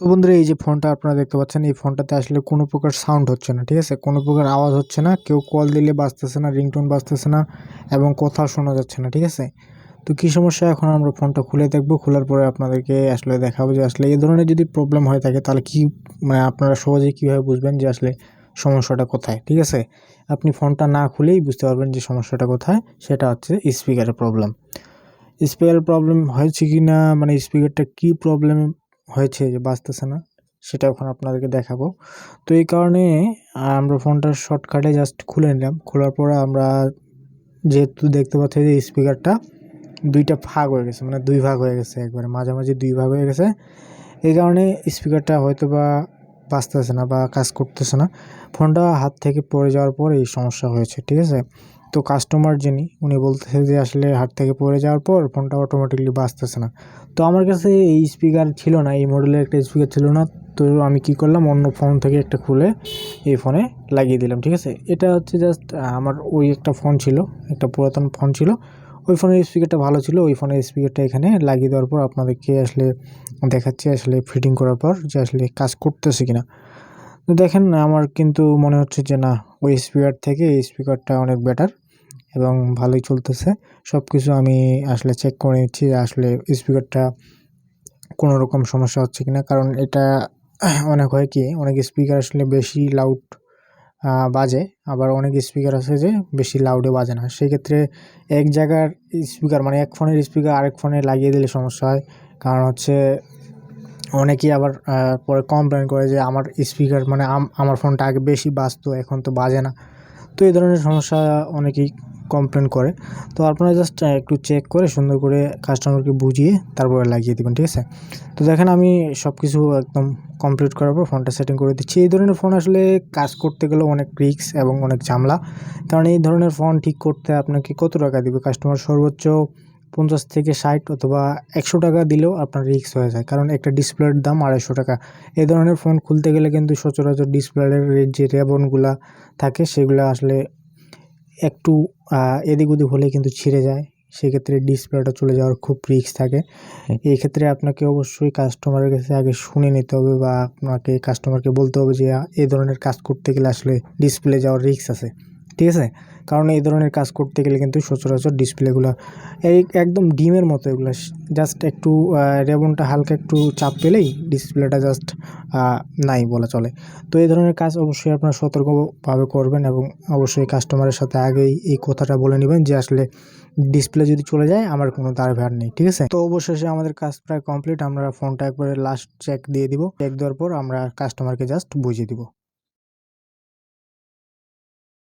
তো বন্ধুরা, এই যে ফোনটা আপনারা দেখতে পাচ্ছেন, এই ফোনটাতে আসলে কোনো প্রকার সাউন্ড হচ্ছে না, ঠিক আছে? কোনো প্রকার আওয়াজ হচ্ছে না, কেউ কল দিলে বাঁচতেছে না রিংটোন বাঁচতেছে না, এবং কথা শোনা যাচ্ছে না, ঠিক আছে? তো কী সমস্যা? এখন আমরা ফোনটা খুলে দেখব, খোলার পরে আপনাদেরকে আসলে দেখাবো যে আসলে এই ধরনের যদি প্রবলেম হয়ে থাকে, তাহলে কি মানে আপনারা সহজেই কীভাবে বুঝবেন যে আসলে সমস্যাটা কোথায়, ঠিক আছে? আপনি ফোনটা না খুলেই বুঝতে পারবেন যে সমস্যাটা কোথায়, সেটা হচ্ছে স্পিকারের প্রবলেম স্পিকারের প্রবলেম হয়েছে কি না মানে স্পিকারটা কী প্রবলেম হয়েছে যে বাঁচতেছে না, সেটা এখন আপনাদেরকে দেখাবো। তো এই কারণে আমরা ফোনটা শর্টকাটে জাস্ট খুলে নিলাম। খোলার পরে আমরা যেহেতু দেখতে পাচ্ছি যে স্পিকারটা দুইটা ভাগ হয়ে গেছে মানে দুই ভাগ হয়ে গেছে একবারে, মাঝামাঝি দুই ভাগ হয়ে গেছে। এই কারণে স্পিকারটা হয়তো বা বাঁচতেছে না বা কাজ করতেছে না। ফোনটা হাত থেকে পড়ে যাওয়ার পর এই সমস্যা হয়েছে, ঠিক আছে? তো কাস্টমার যিনি, উনি বলতেছে যে আসলে হাত থেকে পড়ে যাওয়ার পর ফোনটা অটোমেটিকলি বাঁচতেছে না। তো আমার কাছে এই স্পিকার ছিল না, এই মডেলের একটা স্পিকার ছিল না, তো আমি কি করলাম, অন্য ফোন থেকে একটা খুলে এই ফোনে লাগিয়ে দিলাম, ঠিক আছে? এটা হচ্ছে জাস্ট আমার ওই একটা ফোন ছিল, একটা পুরাতন ফোন ছিল। ওই ফোনের স্পিকারটা ভালো ছিল, ওই ফোনের স্পিকারটা এখানে লাগিয়ে দেওয়ার পর আপনাদেরকে আসলে দেখাচ্ছি, আসলে ফিটিং করার পর যে আসলে কাজ করতেছে কিনা। তো দেখেন, আমার কিন্তু মনে হচ্ছে যে না ওই স্পিকার থেকে এই স্পিকারটা অনেক বেটার এবং ভালোই চলতেছে। সব কিছু আমি আসলে চেক করে নিচ্ছি আসলে স্পিকারটা কোনো রকম সমস্যা হচ্ছে কিনা। কারণ এটা অনেক হয় কি, অনেক স্পিকার আসলে বেশি লাউড বাজে, আবার অনেক স্পিকার আছে যে বেশি লাউডে বাজে না। সেই ক্ষেত্রে এক জায়গার স্পিকার মানে এক ফোনের স্পিকার আরেক ফোনে লাগিয়ে দিলে সমস্যা হয়। কারণ হচ্ছে অনেকেই আবার পরে কমপ্লেন করে যে আমার স্পিকার মানে আমার ফোনটা আগে বেশি বাজতো, এখন তো বাজে না। তো এই ধরনের সমস্যা অনেকেই কমপ্লেন করে। তো আপনারা জাস্ট একটু চেক করে, সুন্দর করে কাস্টমারকে বুঝিয়ে তারপরে লাগিয়ে দেবেন, ঠিক আছে? তো দেখেন আমি সব কিছু একদম কমপ্লিট করার পর ফোনটা সেটিং করে দিচ্ছি। এই ধরনের ফোন আসলে কাজ করতে গেলেও অনেক রিক্স এবং অনেক ঝামেলা। কারণ এই ধরনের ফোন ঠিক করতে আপনাকে কত টাকা দিবে? কাস্টমার সর্বোচ্চ পঞ্চাশ থেকে ষাট অথবা একশো টাকা দিলেও আপনার রিক্স হয়ে যায়। কারণ একটা ডিসপ্লের দাম আড়াইশো টাকা। এই ধরনের ফোন খুলতে গেলে কিন্তু সচরাচর ডিসপ্লের যে রেবনগুলা থাকে সেগুলো আসলে একটু এদিক ওদিক হলে কিন্তু ছিঁড়ে যায়। সেক্ষেত্রে ডিসপ্লেটা চলে যাওয়ার খুব রিস্ক থাকে। এই ক্ষেত্রে আপনাকে অবশ্যই কাস্টমারের কাছে আগে শুনে নিতে হবে বা আপনাকে কাস্টমারকে বলতে হবে যে এই ধরনের কাজ করতে গেলে আসলে ডিসপ্লে যাওয়ার রিস্ক আছে। ঠিক আছে? কারণ এই ধরনের কাজ করতে গেলে কিন্তু সচরাচর ডিসপ্লেগুলো এই একদম ডিমের মতো এগুলো জাস্ট একটু রেবনটা হালকা একটু চাপ পেলেই ডিসপ্লেটা জাস্ট নাই বলা চলে। তো এই ধরনের কাজ অবশ্যই আপনারা সতর্কভাবে করবেন এবং অবশ্যই কাস্টমারের সাথে আগেই এই কথাটা বলে নেবেন যে, আসলে ডিসপ্লে যদি চলে যায়, আমার কোনো দায়ভার নেই। ঠিক আছে? তো অবশেষে আমাদের কাজ প্রায় কমপ্লিট আমরা ফোনটা একবারে লাস্ট চেক দিয়ে দিব। চেক দেওয়ার পর আমরা কাস্টমারকে জাস্ট বুঝিয়ে দিব।